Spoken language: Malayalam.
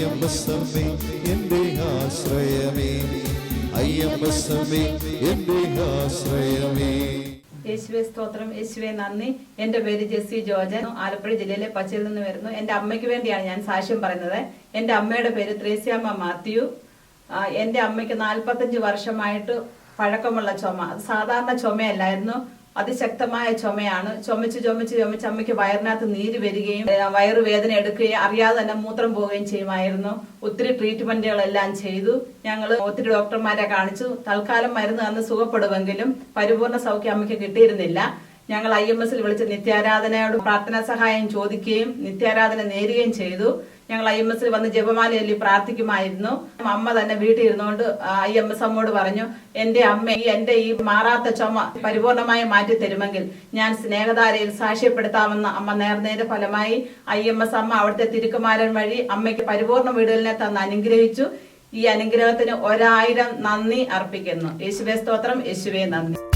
അയ്യമ്പസമ്മേ എന്റെ ആശ്രയമേ. അയ്യമ്പസമ്മേ എന്റെ ആശ്രയമേ. യേശുവെ സ്തോത്രം. യേശുവെ നന്ദി. എന്റെ പേര് ജെസ്സി ജോജൻ ആലപ്പുഴ ജില്ലയിലെ പച്ചയിൽ നിന്ന് വരുന്നു. എന്റെ അമ്മയ്ക്ക് വേണ്ടിയാണ് ഞാൻ സാക്ഷ്യം പറയുന്നത്. എന്റെ അമ്മയുടെ പേര് ത്രേസ്യാമ്മ മാത്യു. എന്റെ അമ്മയ്ക്ക് നാൽപ്പത്തഞ്ച് വർഷമായിട്ട് പഴക്കമുള്ള ചുമ. സാധാരണ ചുമയല്ലായിരുന്നു. അതിശക്തമായ ചുമയാണ്. ചുമച്ച് ചുമച്ച് ചുമച്ച് അമ്മയ്ക്ക് വയറിനകത്ത് നീര് വരികയും വയറ് വേദന എടുക്കുകയും അറിയാതെ തന്നെ മൂത്രം പോവുകയും ചെയ്യുമായിരുന്നു. ഒത്തിരി ട്രീറ്റ്മെന്റുകളെല്ലാം ചെയ്തു. ഞങ്ങൾ ഒത്തിരി ഡോക്ടർമാരെ കാണിച്ചു. തൽക്കാലം മരുന്ന് തന്ന് സുഖപ്പെടുമെങ്കിലും പരിപൂർണ സൗഖ്യം അമ്മയ്ക്ക് കിട്ടിയിരുന്നില്ല. ഞങ്ങൾ ഐ എം എസിൽ വിളിച്ച് നിത്യാരാധനയോട് പ്രാർത്ഥനാ സഹായം ചോദിക്കുകയും നിത്യാരാധന നേരുകയും ചെയ്തു. ഞങ്ങൾ ഐ എം എസിൽ വന്ന് ജപമാല ചൊല്ലി പ്രാർത്ഥിക്കുമായിരുന്നു. അമ്മ തന്നെ വീട്ടിൽ ഇരുന്നുകൊണ്ട് ഐ എം എസ് അമ്മോട് പറഞ്ഞു എന്റെ അമ്മ ഈ എന്റെ ഈ മാറാത്ത ചുമ പരിപൂർണമായി മാറ്റി തരുമെങ്കിൽ ഞാൻ സ്നേഹധാരയിൽ സാക്ഷ്യപ്പെടുത്താമെന്ന് അമ്മ നേർന്നതിന്റെ ഫലമായി ഐ എം എസ് അമ്മ അവിടുത്തെ തിരുക്കുമാരൻ വഴി അമ്മയ്ക്ക് പരിപൂർണ വീടുകളിനെ തന്ന് അനുഗ്രഹിച്ചു. ഈ അനുഗ്രഹത്തിന് ഒരായിരം നന്ദി അർപ്പിക്കുന്നു. യേശുവേ സ്തോത്രം. യേശുവേ നന്ദി.